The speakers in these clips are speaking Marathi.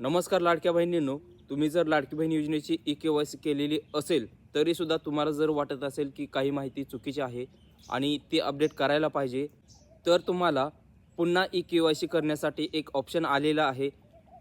नमस्कार लाडक्या बहिणींनो तुम्ही जर लाडकी बहीण योजनेची ई के वाय सी केलेली असेल तरीसुद्धा तुम्हाला जर वाटत असेल की काही माहिती चुकीची आहे आणि ती अपडेट करायला पाहिजे तर तुम्हाला पुन्हा ई के वाय सी करण्यासाठी एक ऑप्शन आलेला आहे.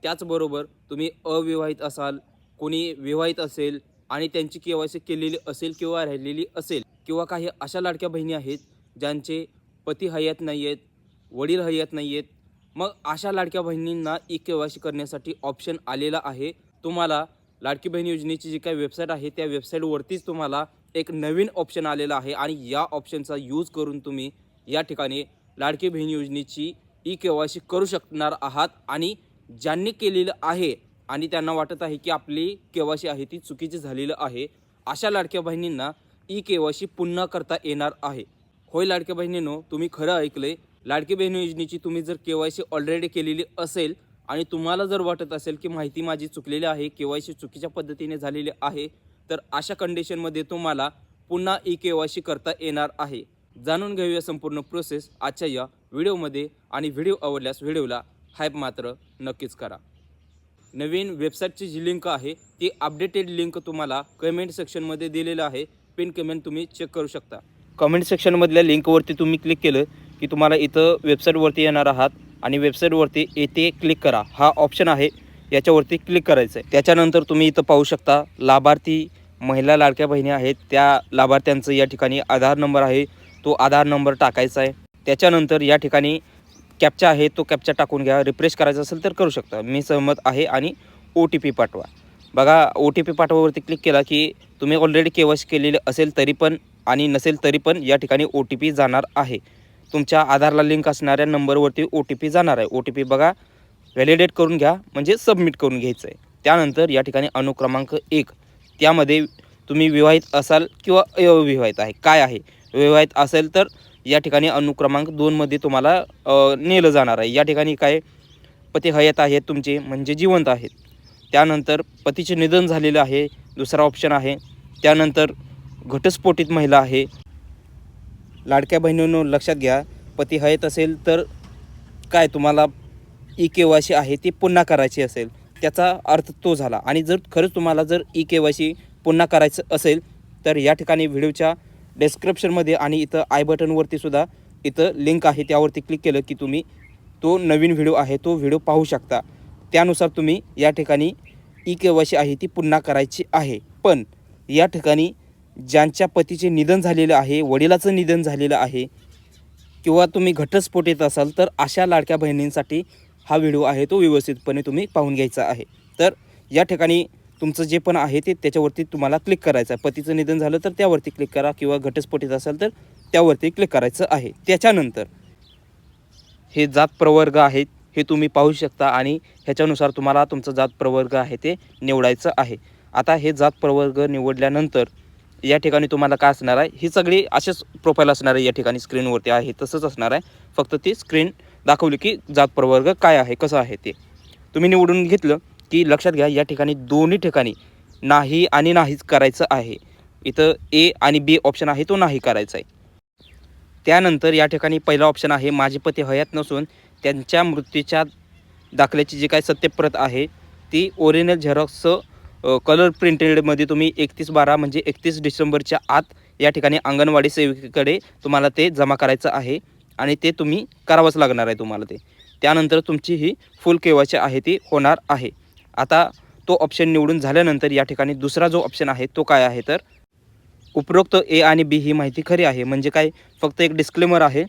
त्याचबरोबर तुम्ही अविवाहित असाल कोणी विवाहित असेल आणि त्यांची के वाय सी केलेली असेल किंवा राहिलेली असेल किंवा काही अशा लाडक्या बहिणी आहेत ज्यांचे पती हयात नाही आहेत वडील हयात नाही आहेत मग अशा लाडक्या बहिणींना ई के वाय सी करण्यासाठी ऑप्शन आलेला आहे. तुम्हाला लाडकी बहीण योजनेची जी काही वेबसाईट आहे त्या वेबसाईटवरतीच तुम्हाला एक नवीन ऑप्शन आलेला आहे आणि या ऑप्शनचा यूज करून तुम्ही या ठिकाणी लाडकी बहीण योजनेची ई के वाय सी करू शकणार आहात आणि ज्यांनी केलेलं आहे आणि त्यांना वाटत आहे की आपली के वाय सी आहे ती चुकीची झालेलं आहे अशा लाडक्या बहिणींना ई के वाय सी पुन्हा करता येणार आहे. होय लाडक्या बहिणींनो तुम्ही खरं ऐकले लाडकी बहीण योजनेची तुम्ही जर के वाय सी ऑलरेडी केलेली असेल आणि तुम्हाला जर वाटत असेल की माहिती माझी चुकलेली आहे के वाय सी चुकीच्या पद्धतीने झालेली आहे तर अशा कंडिशनमध्ये तुम्हाला पुन्हा ई के वाय सी करता येणार आहे. जाणून घेऊया संपूर्ण प्रोसेस आजच्या या व्हिडिओमध्ये आणि व्हिडिओ आवडल्यास व्हिडिओला हायप मात्र नक्कीच करा. नवीन वेबसाईटची जी लिंक आहे ती अपडेटेड लिंक तुम्हाला कमेंट सेक्शनमध्ये दिलेलं आहे. पिन कमेंट तुम्ही चेक करू शकता. कमेंट सेक्शनमधल्या लिंकवरती तुम्ही क्लिक केलं की तुम्हाला इथं वेबसाईटवरती येणार आहात आणि वेबसाईटवरती येथे क्लिक करा. हा ऑप्शन आहे. याच्यावरती क्लिक करायचं आहे त्याच्यानंतर तुम्ही इथं पाहू शकता लाभार्थी महिला लाडक्या बहिणी आहेत. त्या लाभार्थ्यांचं या ठिकाणी आधार नंबर आहे. तो आधार नंबर टाकायचा आहे. त्याच्यानंतर या ठिकाणी कॅपचा आहे. तो कॅपचा टाकून घ्या. रिफ्रेश करायचा असेल तर करू शकता. मी सहमत आहे आणि ओ टी पी पाठवा. बघा ओ टी पी पाठवावरती क्लिक केला की तुम्ही ऑलरेडी के वाय सी केलेले असेल तरी पण आणि नसेल तरी पण या ठिकाणी ओ टी पी जाणार आहे. तुमच्या आधारला लिंक असणाऱ्या नंबरवरती ओ टी पी जाणार आहे. ओ टी पी बघा व्हॅलिडेट करून घ्या म्हणजे सबमिट करून घ्यायचं आहे त्यानंतर या ठिकाणी अनुक्रमांक एक. त्यामध्ये तुम्ही विवाहित असाल किंवा अविवाहित आहे. काय आहे? विवाहित असेल तर या ठिकाणी अनुक्रमांक दोनमध्ये तुम्हाला नेलं जाणार आहे. या ठिकाणी काय पती हयात आहेत तुमचे म्हणजे जिवंत आहेत. त्यानंतर पतीचे निधन झालेलं आहे. दुसरा ऑप्शन आहे. त्यानंतर घटस्फोटित महिला आहे. लाडक्या बहिणींनो लक्षात घ्या. पती हयत असेल तर काय तुम्हाला ई के वाय सी आहे ती पुन्हा करायची असेल. त्याचा अर्थ तो झाला. आणि जर खरंच तुम्हाला जर ई के वाय सी पुन्हा करायचं असेल तर या ठिकाणी व्हिडिओच्या डेस्क्रिप्शनमध्ये आणि इथं आय बटनवरती सुद्धा इथं लिंक आहे. त्यावरती क्लिक केलं की तुम्ही तो नवीन व्हिडिओ आहे तो व्हिडिओ पाहू शकता. त्यानुसार तुम्ही या ठिकाणी ई के वाय सी आहे ती पुन्हा करायची आहे. पण या ठिकाणी ज्यांच्या पतीचे निधन झालेलं आहे वडिलाचं निधन झालेलं आहे किंवा तुम्ही घटस्फोट येत असाल तर अशा लाडक्या बहिणींसाठी हा व्हिडिओ आहे तो व्यवस्थितपणे तुम्ही पाहून घ्यायचा आहे. तर या ठिकाणी तुमचं जे पण आहे ते त्याच्यावरती तुम्हाला क्लिक करायचं आहे. पतीचं निधन झालं तर त्यावरती क्लिक करा किंवा घटस्फोट येत असाल तर त्यावरती क्लिक करायचं आहे. त्याच्यानंतर हे जात प्रवर्ग आहेत हे तुम्ही पाहू शकता आणि ह्याच्यानुसार तुम्हाला तुमचं जात प्रवर्ग आहे ते निवडायचं आहे. आता हे जात प्रवर्ग निवडल्यानंतर या ठिकाणी तुम्हाला काय असणार आहे? ही सगळी असेच प्रोफाईल असणार आहे या ठिकाणी स्क्रीनवरती आहे तसंच असणार आहे. फक्त ती स्क्रीन दाखवली की जात प्रवर्ग काय आहे कसं आहे ते. तुम्ही निवडून घेतलं की लक्षात घ्या या ठिकाणी दोन्ही ठिकाणी नाही आणि नाहीच करायचं आहे. इथं ए आणि बी ऑप्शन आहे तो नाही करायचा आहे. त्यानंतर या ठिकाणी पहिला ऑप्शन आहे माझे पती हयात नसून त्यांच्या मृत्यूच्या दाखल्याची जी काय सत्यप्रत आहे ती ओरिजिनल झेरॉक्स कलर प्रिंटेडमध्ये तुम्ही एकतीस बारा म्हणजे एकतीस डिसेंबरच्या आत या ठिकाणी अंगणवाडी सेविकेकडे तुम्हाला ते जमा करायचं आहे आणि ते तुम्ही करावंच लागणार आहे तुम्हाला ते. त्यानंतर तुमची ही फुल केवायची आहे ती होणार आहे. आता तो ऑप्शन निवडून झाल्यानंतर या ठिकाणी दुसरा जो ऑप्शन आहे तो काय आहे तर? उपरोक्त ए आणि बी ही माहिती खरी आहे. म्हणजे काय? फक्त एक डिस्क्लेमर आहे.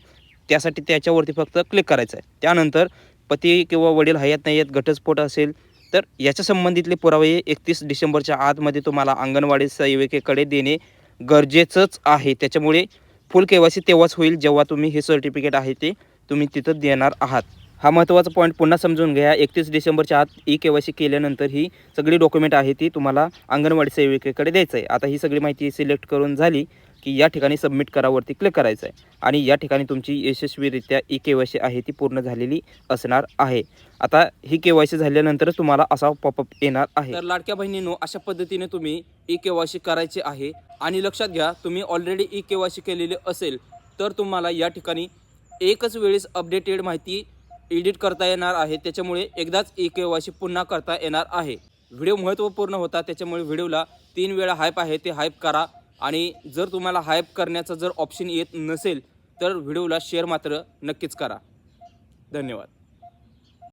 त्यासाठी त्याच्यावरती फक्त क्लिक करायचं आहे. त्यानंतर पती किंवा वडील हयात नाही आहेत घटस्फोट असेल तर याच्या संबंधितले पुरावे एकतीस डिसेंबरच्या आतमध्ये तुम्हाला अंगणवाडी सेविकेकडे देणे गरजेचंच आहे. त्याच्यामुळे फुल केवायसी तेव्हाच होईल जेव्हा तुम्ही हे सर्टिफिकेट आहे ते तुम्ही तिथं देणार आहात. हा महत्त्वाचा पॉईंट पुन्हा समजून घ्या. एकतीस डिसेंबरच्या आत ई के वाय सी केल्यानंतर ही सगळी डॉक्युमेंट आहे ती तुम्हाला अंगणवाडी सेविकेकडे द्यायचं आहे आता ही सगळी माहिती सिलेक्ट करून झाली. की या ठिकाणी सबमिट करावरती क्लिक करायचं आहे आणि या ठिकाणी तुमची यशस्वीरित्या ई के वाय सी आहे ती पूर्ण झालेली असणार आहे. आता ही के वाय सी झाल्यानंतरच तुम्हाला असा पॉपअप येणार आहे. तर लाडक्या बहिणीनो अशा पद्धतीने तुम्ही ई के वाय सी करायची आहे. आणि लक्षात घ्या तुम्ही already E K Y C केलेली असेल तर तुम्हाला या ठिकाणी एकच वेळेस अपडेटेड माहिती एडिट करता येणार आहे. त्याच्यामुळे एकदाच ई के वाय सी पुन्हा करता येणार आहे. व्हिडिओ महत्त्वपूर्ण होता त्याच्यामुळे व्हिडिओला तीन वेळा हायप आहे ते हायप करा. आणि जर तुम्हाला हायप करण्याचं जर ऑप्शन येत नसेल तर व्हिडिओला शेअर मात्र नक्कीच करा. धन्यवाद.